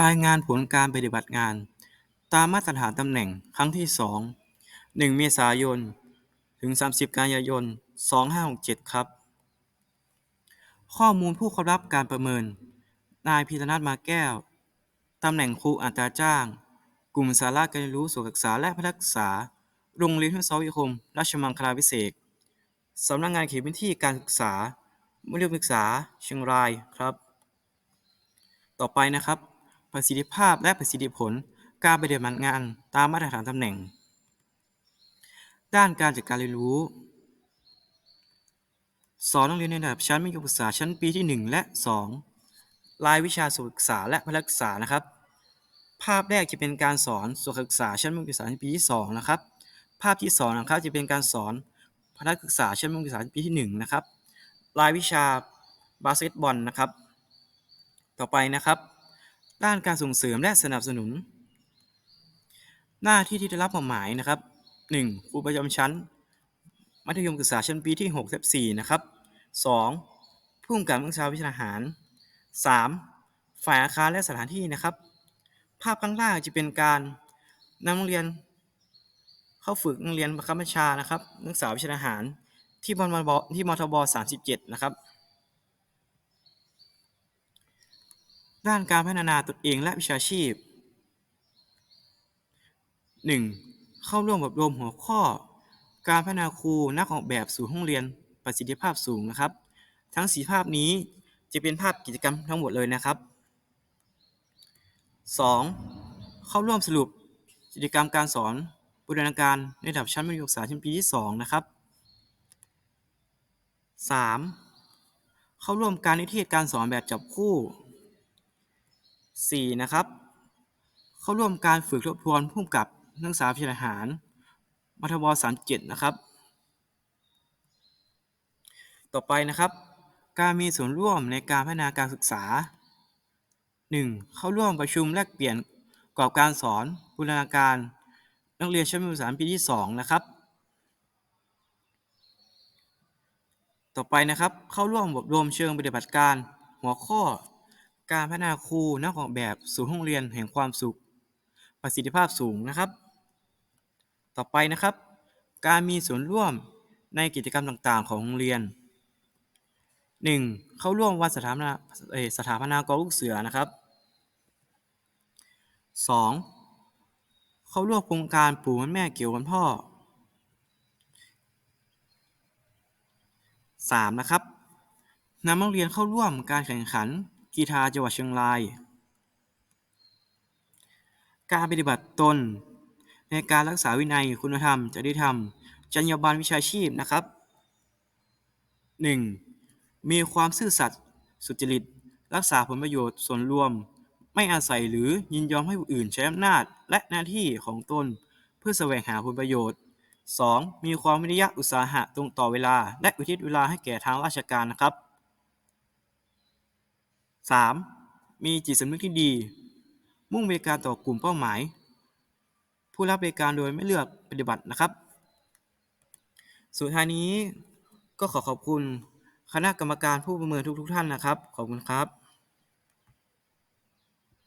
รายงานผลการปฏิบัติงาน ตามมาตรฐานตำแหน่งครั้งที่2 1เมษายน ถึง 30 กันยายน 2567 ครับ ข้อมูลผู้เข้ารับการประเมิน นายพีรนัทมาแก้ว ตำแหน่งครูอัตราจ้าง กลุ่มสาระการเรียนรู้สุขศึกษาและพัฒนาศึกษา โรงเรียนวิทยาวิคม ราชมังคลาวิเศษกสำนักงานเขตพื้นที่การศึกษามัธยมศึกษาเชียงรายครับ ต่อไปนะครับ ประสิทธิภาพและประสิทธิผล การปฏิบัติงานตามมาตรฐานตำแหน่ง ด้านการจัดการเรียนรู้ สอนนักเรียนในระดับชั้นมัธยมศึกษาชั้นปีที่ 1 และ 2 รายวิชาสุขศึกษาและพละศึกษานะครับ ภาพแรกจะเป็นการสอนสุขศึกษาชั้นมัธยมศึกษาปีที่2นะครับ ภาพที่2นะครับจะเป็นการสอนพละศึกษาชั้นมัธยมศึกษาปีที่1นะครับ รายวิชาบาสเกตบอลนะครับ ต่อไปนะครับ ด้านการส่งเสริมและสนับสนุน หน้าที่ที่ได้รับมอบหมายนะครับ 1. ครูประจำชั้น มัธยมศึกษาชั้นปีที่6ทับ4นะครับ 2. ผู้กำกับวิชาวิชาอาหาร 3. ฝ่ายอาคารและสถานที่นะครับ ภาพข้างล่างจะเป็นการนำนักเรียน เข้าฝึกนักเรียนบังคับบัญชานะครับนักศึกษาวิชาอาหารที่มทบที่มทบ37 นะครับ ด้านการพัฒนาตนเองและวิชาชีพ 1. เข้าร่วมอบรมหัวข้อ การพัฒนาครูนักออกแบบสู่ห้องเรียนประสิทธิภาพสูงนะครับ ทั้งสีภาพนี้จะเป็นภาพกิจกรรมทั้งหมดเลยนะครับ 2. เข้าร่วมสรุปกิจกรรมการสอนบูรณาการในระดับชั้นมัธยมศึกษาชั้นปีที่ 2 นะครับ 3. เข้าร่วมการนิเทศการสอนแบบจับคู่ 4. นะครับ เข้าร่วมการฝึกทบทวนผู้กำกับนักศึกษาวิชาอาหารมทบ37นะครับ ต่อไปนะครับ การมีส่วนร่วมในการพัฒนาการศึกษา 1. เข้าร่วมประชุมแลกเปลี่ยนกรอบการสอนบูรณาการ นักเรียนชั้นมัธยมศึกษาปีที่ 2 นะครับ ต่อไปนะครับเข้าร่วมอบรมเชิงปฏิบัติการหัวข้อ การพัฒนาครูนักออกแบบสู่ห้องเรียนแห่งความสุข ประสิทธิภาพสูงนะครับ ต่อไปนะครับ การมีส่วนร่วมในกิจกรรมต่างๆ ของโรงเรียน 1. เข้าร่วมวันสถาปนาสถาปนากองลูกเสือนะครับ 2. เข้าร่วมโครงการปู่วันแม่เกี่ยววันพ่อ 3. นะครับนำนักเรียนเข้าร่วมการแข่งขัน กีฬาจังหวัดเชียงราย การปฏิบัติตน ในการรักษาวินัยคุณธรรมจริยธรรม จรรยาบรรณวิชาชีพนะครับ 1. มีความซื่อสัตย์สุจริต รักษาผลประโยชน์ส่วนรวม ไม่อาศัยหรือยินยอมให้ผู้อื่นใช้อำนาจและหน้าที่ของตน เพื่อแสวงหาผลประโยชน์ 2. มีความวิริยะอุตสาหะตรงต่อเวลา และอุทิศเวลาให้แก่ทางราชการนะครับ 3. มีจิตสำนึกที่ดี มุ่งบริการต่อกลุ่มเป้าหมาย ผู้รับบริการโดยไม่เลือกปฏิบัตินะครับ สุดท้ายนี้ก็ขอขอบคุณคณะกรรมการผู้ประเมินทุกๆท่านนะครับ ขอบคุณครับ